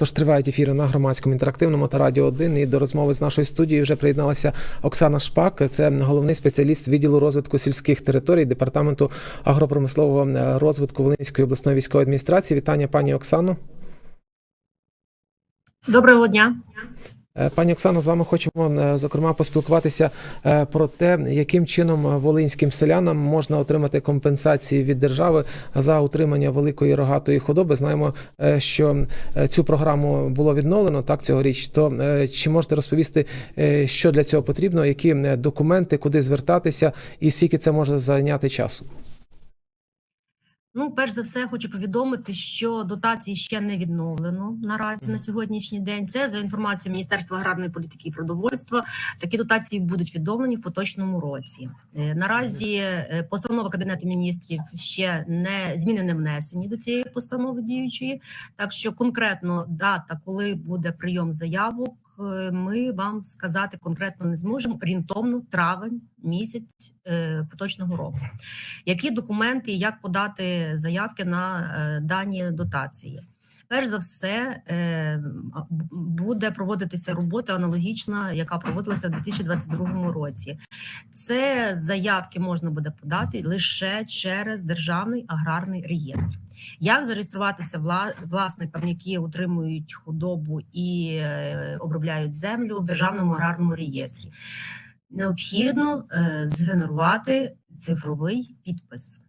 Тож тривають ефіри на громадському інтерактивному та радіо 1. І до розмови з нашою студією вже приєдналася Оксана Шпак. Це головний спеціаліст відділу розвитку сільських територій департаменту агропромислового розвитку Волинської обласної військової адміністрації. Вітання, пані Оксано. Доброго дня. Е, Пані Оксано, з вами хочемо е, зокрема поспілкуватися е, про те, яким чином волинським селянам можна отримати компенсації від держави за утримання великої рогатої худоби. Знаємо, що цю програму було відновлено так цьогоріч. То чи можете розповісти, що для цього потрібно, які документи, куди звертатися, і скільки це може зайняти часу? Ну, перш за все, хочу повідомити, що дотації ще не відновлено наразі на сьогоднішній день. Це за інформацією Міністерства аграрної політики і продовольства. Такі дотації будуть відновлені в поточному році. Наразі постанова кабінету міністрів ще не зміни не внесені до цієї постанови діючої. Так що конкретно дата, коли буде прийом заявок. Ми вам сказати конкретно не зможемо орієнтовно травень місяць е, поточного року. Які документи і як подати заявки на е, дані дотації? Перш за все е, буде проводитися робота аналогічна, яка проводилася у 2022 році. Це заявки можна буде подати лише через державний аграрний реєстр. Як зареєструватися власникам, які утримують худобу і обробляють землю в державному аграрному реєстрі? Необхідно згенерувати цифровий підпис.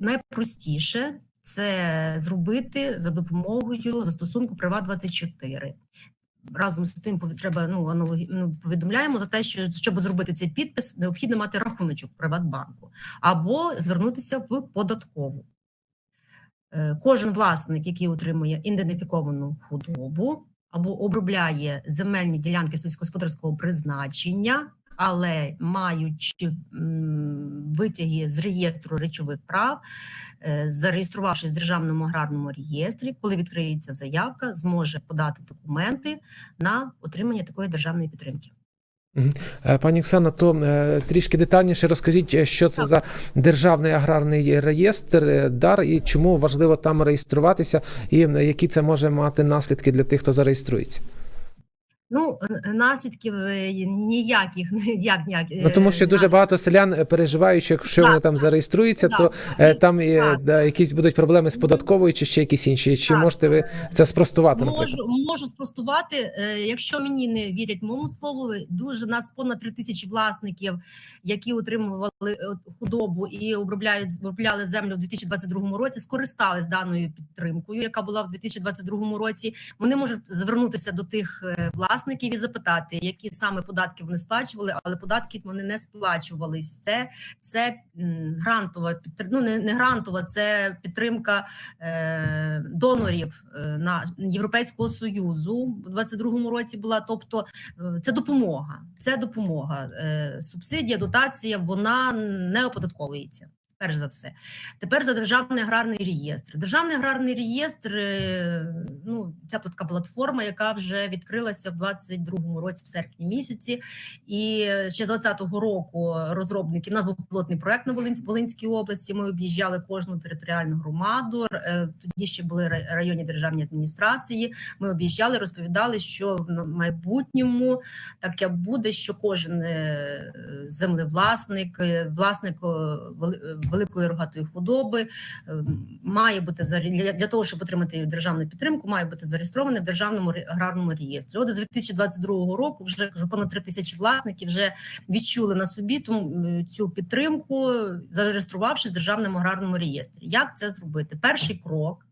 Найпростіше це зробити за допомогою застосунку Права 24 Разом з тим треба ну, аналогі... ну, повідомляємо за те, що щоб зробити цей підпис, необхідно мати рахуночок Приватбанку або звернутися в податкову. Е, кожен власник, який отримує ідентифіковану худобу або обробляє земельні ділянки сільськогосподарського призначення, але маючи витяги з реєстру речових прав, е, зареєструвавшись в державному аграрному реєстрі, коли відкриється заявка, зможе подати документи на отримання такої державної підтримки. Е, пані Оксана, то е, трішки детальніше розкажіть, що це за державний аграрний реєстр дар і чому важливо там реєструватися, і які це може мати наслідки для тих, хто зареєструється. Ну, наслідків е, ніяких, ніяк, ніяких. Ну, тому що дуже багато селян е, переживають, що якщо так, вони там зареєструються, так, то так, там так. Да, якісь будуть проблеми з податковою чи ще якісь інші. Чи так. можете ви це спростувати? Можу, наприклад? можу спростувати. Е, якщо мені не вірять моєму слову, дуже нас понад три тисячі власників, які отримували худобу і обробляють обробляли землю в 2022 році, скористались даною підтримкою, яка була в 2022 році. Вони можуть звернутися до тих власників, власників і запитати, які саме податки вони сплачували, але податки вони не сплачувались. Це це грантова ну не, не грантова, це підтримка е, донорів е, на Європейського союзу у 22-му році. Була тобто е, це допомога. Це допомога. Е, субсидія, дотація вона не оподатковується перш за все. Тепер за державний аграрний реєстр. Державний аграрний реєстр е, ну ця така платформа, яка вже відкрилася в 22-му році, в серпні місяці, і ще з 20-го року розробники у нас був пілотний проект на Волинській області. Ми об'їжджали кожну територіальну громаду. Е, тоді ще були районні державні адміністрації. Ми об'їжджали, розповідали, що в майбутньому таке буде, що кожен е, землевласник, власник великої рогатої худоби ем, має бути для того, щоб отримати державну підтримку, має бути зареєстрований в державному аграрному реєстрі. От з 2022 року вже кажу, понад 3 тисячі власників вже відчули на собі тому цю підтримку, зареєструвавшись в державному аграрному реєстрі. Як це зробити? Перший крок.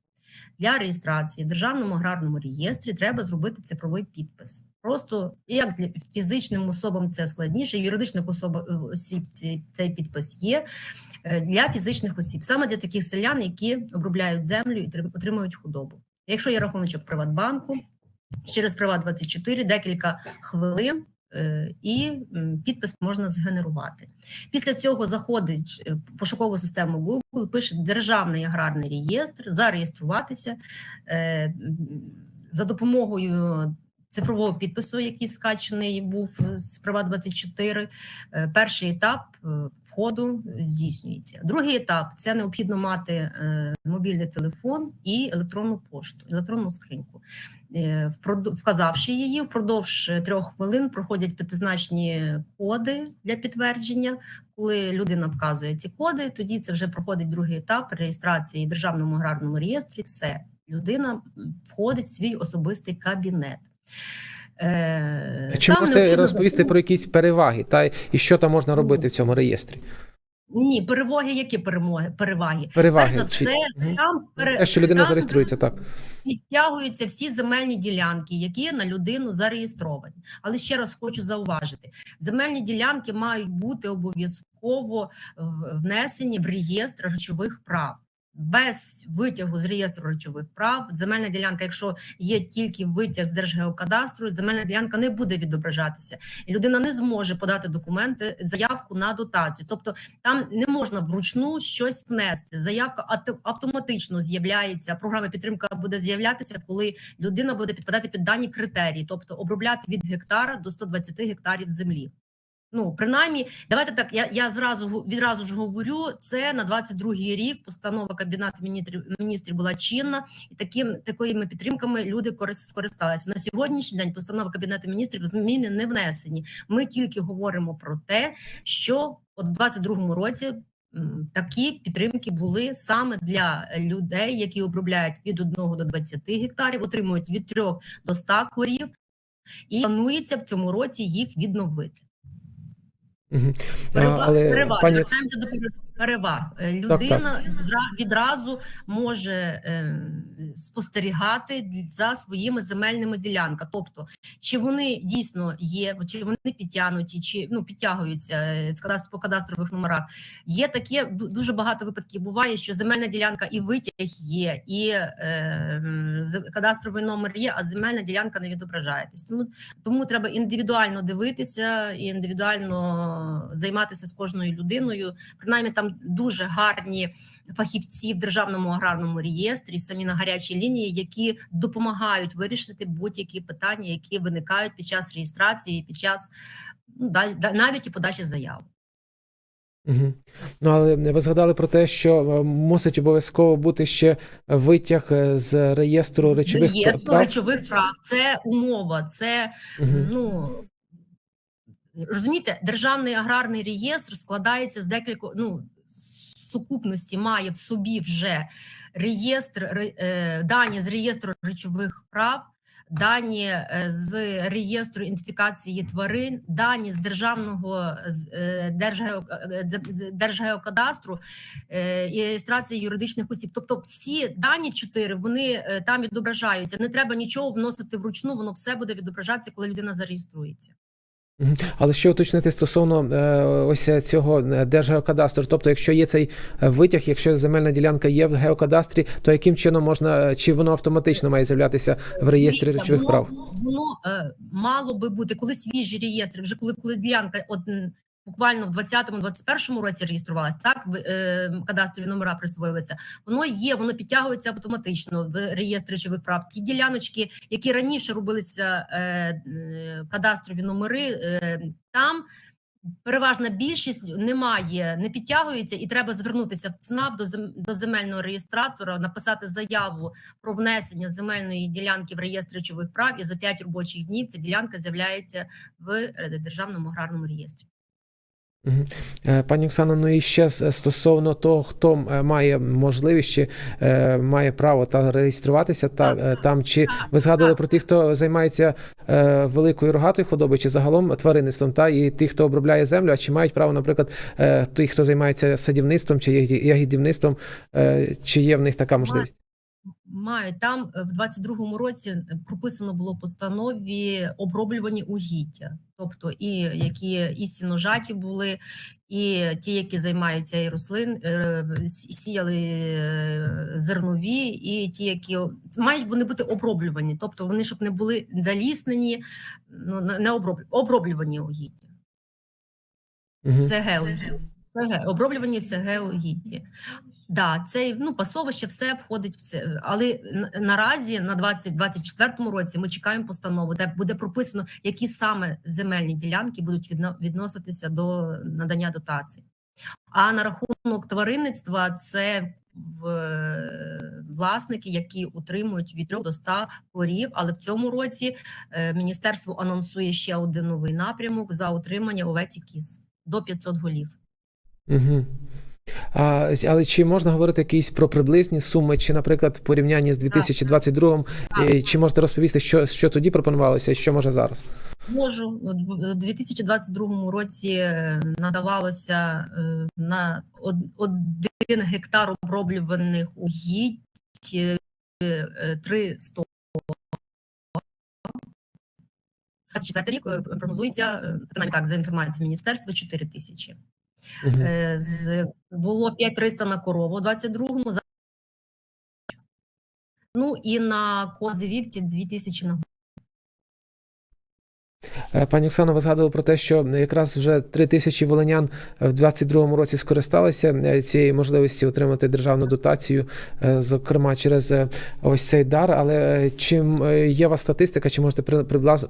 Для реєстрації в державному аграрному реєстрі треба зробити цифровий підпис. Просто як для фізичним особам це складніше, юридичних особ осіб цей підпис є. Е, для фізичних осіб, саме для таких селян, які обробляють землю і отримують худобу. Якщо є рахуночок Приватбанку, через Приват 24 декілька хвилин. Е, і підпис можна згенерувати. Після цього заходить е, в пошукову систему Google, пише державний аграрний реєстр, зареєструватися за допомогою цифрового підпису, який скачений був з Приват 24 Перший етап входу здійснюється. Другий етап це необхідно мати е, мобільний телефон і електронну пошту, електронну скриньку. Е, Вказавши її, впродовж трьох хвилин проходять п'ятизначні коди для підтвердження. Коли людина вказує ці коди, тоді це вже проходить другий етап реєстрації в державному аграрному реєстрі. Все, людина входить в свій особистий кабінет. Е, Чи там можете розповісти про якісь переваги та і що там можна робити в цьому реєстрі? Ні, переваги, які перемоги, переваги? Переваги Перш за все, Мгм. там пере... що людина там зареєструється, так. підтягуються всі земельні ділянки, які на людину зареєстровані. Але ще раз хочу зауважити: земельні ділянки мають бути обов'язково внесені в реєстр речових прав. Без витягу з реєстру речових прав, земельна ділянка, якщо є тільки витяг з Держгеокадастру, земельна ділянка не буде відображатися, і людина не зможе подати документи, заявку на дотацію. Тобто там не можна вручну щось внести. Заявка ат- автоматично з'являється. Програма підтримка буде з'являтися, коли людина буде підпадати під дані критерії, тобто обробляти від гектара до 120 гектарів землі. Ну, принаймні, давайте так. Я, я зразу відразу ж говорю. Це на 22-й рік. Постанова кабінету міністрів міністрів була чинна, і таким такими підтримками люди корис- скористалися. На сьогоднішній день постанова кабінету міністрів зміни не внесені. Ми тільки говоримо про те, що от в 22-му році такі підтримки були саме для людей, які обробляють від 1 до 20 гектарів, отримують від 3 до 100 корів, і планується в цьому році їх відновити. А, Переваг, Але переваг. пані Вертаємося до переваг. Е, Так, Людина відразу може е, спостерігати за своїми земельними ділянками. Тобто, чи вони дійсно є, чи вони підтягнуті, чи ну підтягуються е, з кадастр по кадастрових номерах. Є таке дуже багато випадків. Буває, що земельна ділянка і витяг є, і е, кадастровий номер є, а земельна ділянка не відображається. Тому тому треба індивідуально дивитися і індивідуально займатися з кожною людиною. Принаймні, там дуже гарні фахівці в державному аграрному реєстрі, самі на гарячій лінії, які допомагають вирішити будь-які питання, які виникають під час реєстрації, під час ну, навіть і подачі заяв. Мгм. Ну, але ви згадали про те, що е, мусить обов'язково бути ще витяг е, з реєстру речових Реєстру прав. речових прав це умова, це Мгм. ну. Розумієте, державний аграрний реєстр складається з декількох ну з сукупності має в собі вже реєстр е, дані з реєстру речових прав, дані е, з реєстру ідентифікації тварин, дані з державного е, Держгео- Де- Держгеокадастру і реєстрації юридичних осіб. Тобто, всі дані чотири вони там відображаються. Не треба нічого вносити вручну, воно все буде відображатися, коли людина зареєструється. Але ще уточнити стосовно е, ось цього е, Держгеокадастру. Тобто, якщо є цей е, витяг, якщо земельна ділянка є в геокадастрі, то яким чином можна е, чи воно автоматично має з'являтися в реєстрі Дивіться, речових воно, прав? Воно е, мало би бути, коли свіжі реєстри, вже коли, коли ділянка м, буквально в 20-21 році реєструвалась, так е, кадастрові номера присвоїлися. Воно є, воно підтягується автоматично в реєстр речових прав. Ті діляночки, які раніше робилися е, кадастрові номери, е, там. Переважна більшість немає, не підтягується, і треба звернутися в ЦНАП до зем- до земельного реєстратора, написати заяву про внесення земельної ділянки в реєстр речових прав, і за 5 робочих днів ця ділянка з'являється в державному аграрному реєстрі. Е, Пані Оксано, ну і ще стосовно того, хто е, має можливість чи е, має право та реєструватися та там, чи ви згадували про тих, хто займається великою рогатою худобою, чи загалом тваринництвом, та і тих, хто обробляє землю, а чи мають право, наприклад, ті, хто займається садівництвом чи ягідівництвом, чи є в них така можливість? Мають там е, в 22-му році е, прописано було постанові оброблювані угіддя, тобто і які істинно жаті були, і ті, які займаються і рослин, е, сіяли зернові, і ті, які мають вони бути оброблювані, тобто вони щоб не були заліснені, ну не не оброб- оброблювані угіддя. Мгм. СГ, СГ, оброблювані СГ угіддя. Да, це ну пасовище, все входить в це. Але наразі на 2024 році ми чекаємо постанову, де буде прописано, які саме земельні ділянки будуть відно- відноситися до надання дотацій. А на рахунок тваринництва це власники, які утримують від 3 до 100 корів. Але в цьому році е, міністерство анонсує ще один новий напрямок за утримання овець і кіз до 500 голів. Угу. А, але чи можна говорити якісь про приблизні суми, чи, наприклад, в порівнянні з 2022 Так. чи можете розповісти, що, що тоді пропонувалося і що може зараз? Можу у 2022 році е, надавалося е, на один гектар оброблюваних угідь е, е, 300. 24 рік е, прогнозується, принаймні так, за інформацією міністерства, 4 тисячі. Е, З, було 5300 на корову у 22-му. за- Ну і на кози вівці 2000 на Пані Оксано, ви згадували про те, що якраз вже три тисячі волинян в 22-му році скористалися е, цією можливості отримати державну дотацію, е, зокрема через е, ось цей дар. Але е, чим е, є у вас статистика, чи можете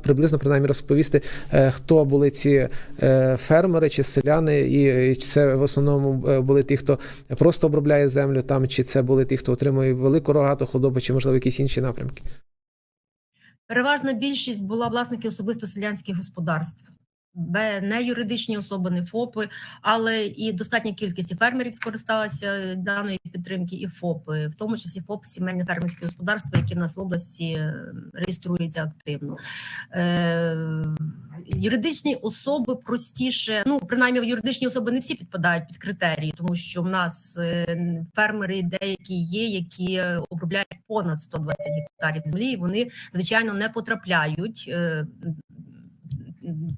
приблизно принаймні розповісти, е, хто були ці е, фермери чи селяни, і це в основному е, були ті, хто просто обробляє землю там, чи це були ті, хто отримує велику рогату худобу, чи можливо якісь інші напрямки? Переважна більшість була власники особисто селянських господарств, не юридичні особи, не ФОПи, але і достатня кількість і фермерів скористалася даної підтримки, і ФОПи, в тому числі ФОП сімейні фермерські господарства, які в нас в області е, реєструються активно. Е, юридичні особи простіше, ну принаймні юридичні особи не всі підпадають під критерії, тому що в нас е, фермери деякі є, які е, обробляють понад 120 гектарів землі. Вони звичайно не потрапляють е,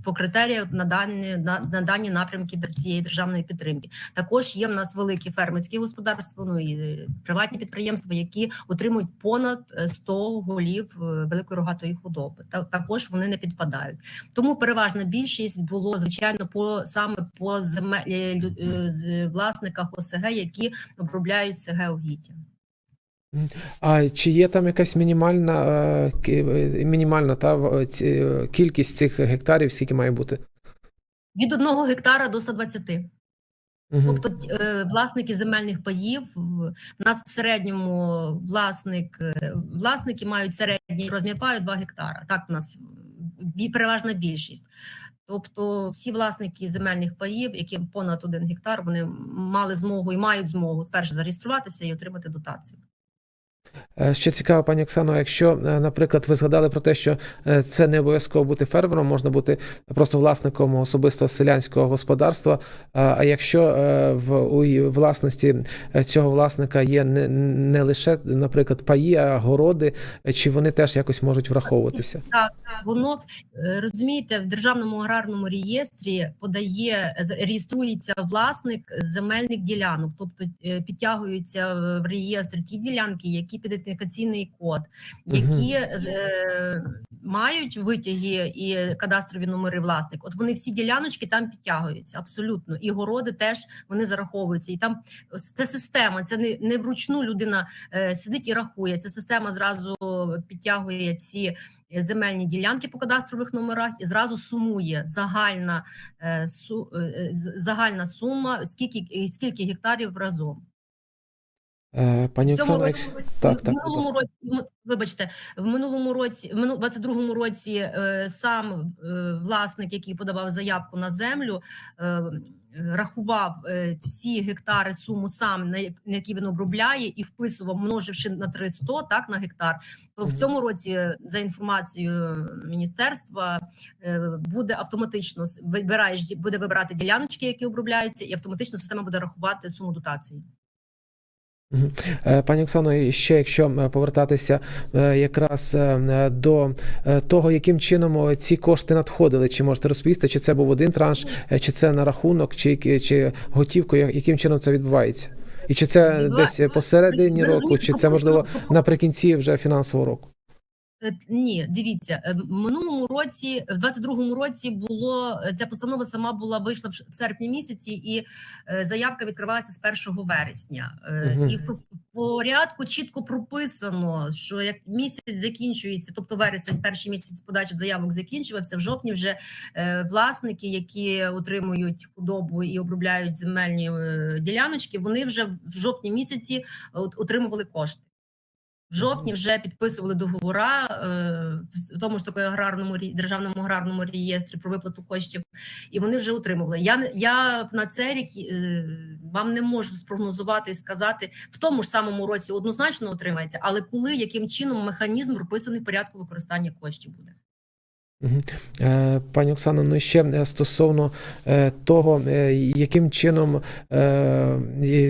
по критеріях на дані на, на дані напрямки цієї державної підтримки. Також є в нас великі фермерські господарства, ну і е, приватні підприємства, які отримують понад е, 100 голів е, великої рогатої худоби. Та також вони не підпадають. Тому переважна більшість було звичайно по саме по земель е, е, власниках ОСГ, які обробляють СГ угіддя. А чи є там якась мінімальна, е, е, мінімальна та ці- е, кількість цих гектарів, скільки має бути? Від одного гектара до 120. Угу. Тобто власники земельних паїв в нас в середньому власник власники мають середній розмір паю 2 гектара. Так в нас переважна більшість. Тобто всі власники земельних паїв, яким понад один гектар, вони мали змогу і мають змогу спершу зареєструватися і отримати дотацію. Е, Ще цікаво, пані Оксано, якщо, е, наприклад, ви згадали про те, що е, це не обов'язково бути фермером, можна бути просто власником особистого селянського господарства. А якщо в у власності цього власника є не, не лише, наприклад, паї, а городи, чи вони теж якось можуть враховуватися? Так, воно розумієте, в державному аграрному реєстрі подає реєструється власник земельних ділянок, тобто підтягуються в реєстр ті ділянки, які ідентифікаційний код, які е, мають витяги і кадастрові номери власник. От вони всі діляночки там підтягуються абсолютно, і городи теж вони зараховуються. І там це система. Це не, не вручну людина е, сидить і рахує. Ця система зразу підтягує ці земельні ділянки по кадастрових номерах і зразу сумує загальна е, су, е, загальна сума, скільки скільки гектарів разом. Е, Пані Оксано, році, якщо... так, в так, минулому році, вибачте, в минулому році, в 22-му році е, сам е, власник, який подавав заявку на землю, рахував всі гектари суму сам, на як- на які він обробляє, і вписував, множивши на 300, так на гектар. То в цьому році, за інформацією міністерства, буде автоматично вибираєш буде вибирати діляночки, які обробляються, і автоматично система буде рахувати суму дотації. Е, Пані Оксано, і ще якщо е, повертатися е, якраз до того, яким чином ці кошти надходили, чи можете розповісти, чи це був один транш, чи це на рахунок, чи, чи готівку, яким чином це відбувається? І чи це десь посередині року, чи це можливо наприкінці вже фінансового року? Е, Ні, дивіться, е, в минулому році, в 22-му році було е, ця постанова сама була вийшла в серпні місяці, і заявка відкривається з 1 вересня. Мгм. І в порядку чітко прописано, що як місяць закінчується, тобто вересень, перший місяць подачі заявок закінчувався. В жовтні вже власники, які отримують худобу і обробляють земельні діляночки, вони вже в жовтні місяці отримували кошти. В жовтні вже підписували договора е, в тому ж таки аграрному державному аграрному реєстрі про виплату коштів, і вони вже отримували. Я я на цей рік е, вам не можу спрогнозувати і сказати в тому ж самому році однозначно отримається, але коли яким чином механізм прописаний в порядку використання коштів буде. Е, Пані Оксано, ну і ще е, стосовно е, того, яким чином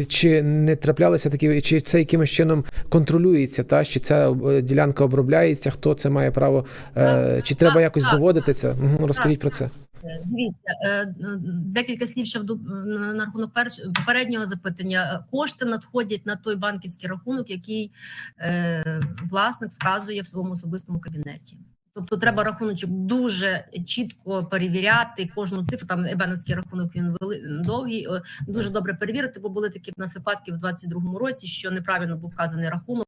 чи не траплялися такі, чи це якимось чином контролюється, та чи ця ділянка обробляється, хто це має право, чи треба якось доводити це? Розкажіть про це. Дивіться, декілька слів ще на рахунок попереднього запитання. Кошти надходять на той банківський рахунок, який власник вказує в своєму особистому кабінеті. Тобто треба рахуночок дуже чітко перевіряти кожну цифру. Там ебеновський рахунок він довгий. е, Дуже добре перевірити, бо були такі в нас випадки в 22-му році, що неправильно був вказаний рахунок.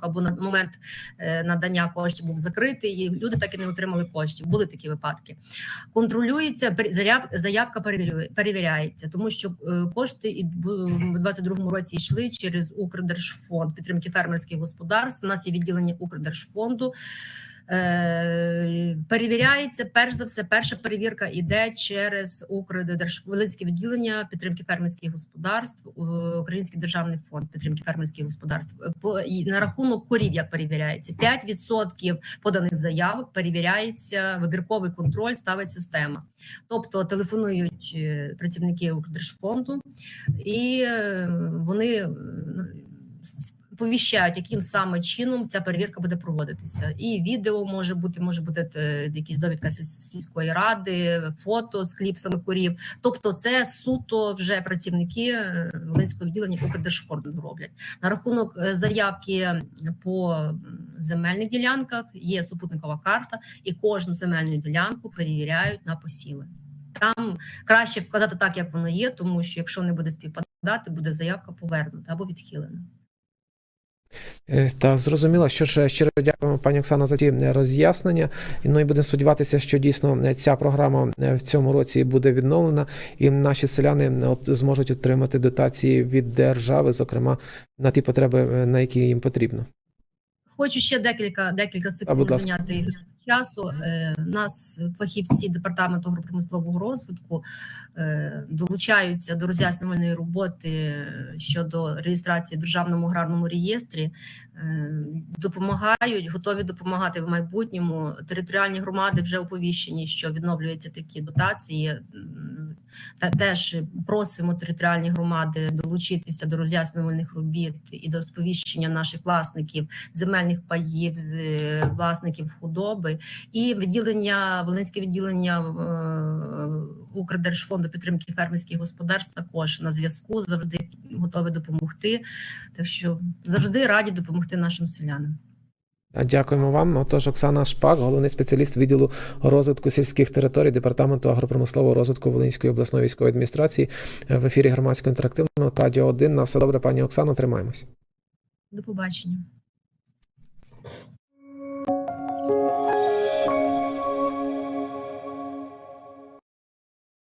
Або на момент е, надання коштів був закритий, і люди так і не отримали коштів. Були такі випадки. Контролюється заявка перевіряється, тому що е, кошти і в 22-му році йшли через Укрдержфонд підтримки фермерських господарств. У нас є відділення Укрдержфонду. Е, перевіряється перш за все. Перша перевірка йде через Укрдержвелицьке відділення підтримки фермерських господарств, Український державний фонд підтримки фермерських господарств. Е, на рахунок корів як перевіряється 5% поданих заявок перевіряється вибірковий контроль, ставить система. Тобто телефонують е, працівники Укрдержфонду, і вони с- повіщають, яким саме чином ця перевірка буде проводитися. І відео може бути, може бути е, якісь довідка сільської ради, фото з кліпсами корів. Тобто, це суто вже працівники е, Волинського відділення Укрдержфонду роблять. На рахунок е, заявки по земельних ділянках є супутникова карта, і кожну земельну ділянку перевіряють на посіви. Там краще вказати так, як воно є, тому що якщо не буде співпадати, буде заявка повернута або відхилена. Е, Та зрозуміло, що ж щиро дякуємо, пані Оксано, за ті е, роз'яснення. Ну і будемо сподіватися, що дійсно е, ця програма е, в цьому році буде відновлена, і наші селяни е, от зможуть отримати дотації від держави, зокрема на ті потреби, е, на які їм потрібно. Хочу ще декілька декілька секунд зайняти часу. Е, Нас фахівці департаменту агропромислового розвитку е, долучаються до роз'яснювальної роботи щодо реєстрації в державному аграрному реєстрі. Е, Допомагають, готові допомагати в майбутньому. Територіальні громади вже оповіщені, що відновлюються такі дотації. Та теж просимо територіальні громади долучитися до роз'яснювальних робіт і до сповіщення наших власників земельних паїв, власників худоби, і відділення Волинське відділення е, Укрдержфонду підтримки фермерських господарств також на зв'язку завжди готові допомогти. Так що завжди раді допомогти нашим селянам. Дякуємо вам. Отож, Оксана Шпак, головний спеціаліст відділу розвитку сільських територій департаменту агропромислового розвитку Волинської обласної військової адміністрації в ефірі громадського інтерактивного Радіо 1. На все добре, пані Оксано, тримаємось. До побачення.